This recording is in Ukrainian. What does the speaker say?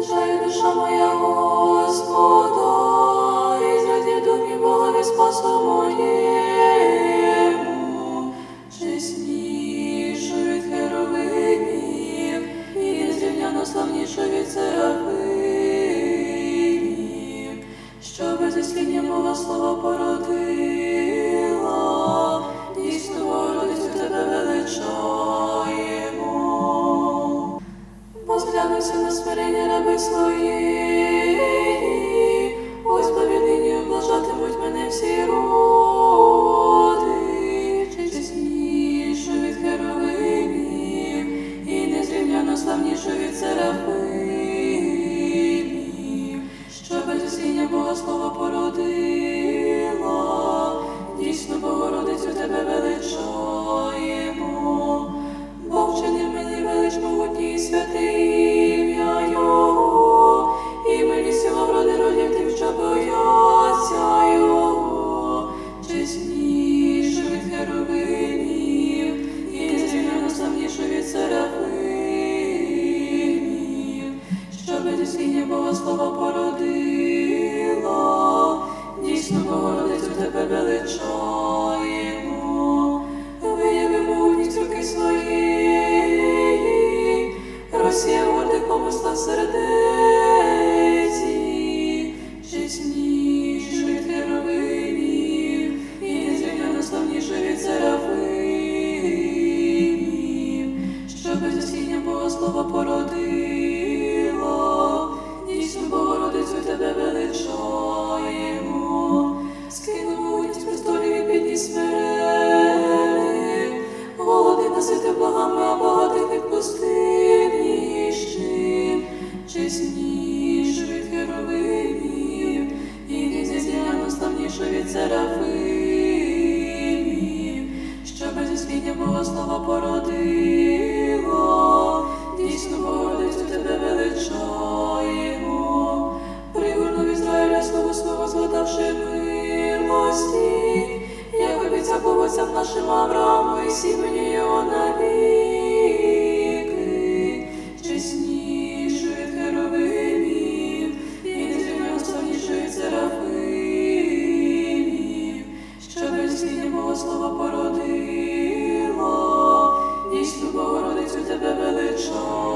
Величає душа моя Господа, Позглянувся на смирення раби своєї, без Бога слова породила, дійсно Богородицю тебе величаємо. Вияви могутність руки своєї, Росія гордих помисла сердеці, чесніше від херовимів, і незрівняно славніше від серафимів, що без осіння Бога слова породила, Богородицю тебе величаємо, могутність престолів і смирени, голоди насити благами, а багатих відпустив ніщим, чесніше від херовимів, і славніше від серафимів, що без Бога слова породила, дійсно Богородицю тебе величаємо, благости, яко Отця Богоцям нашим Аврааму і сім'ї його навіки, чесніших херовимів, і незрівнянствоніших церафимів, що безслідне Бога слова породило, дійсну Богородицю тебе величав.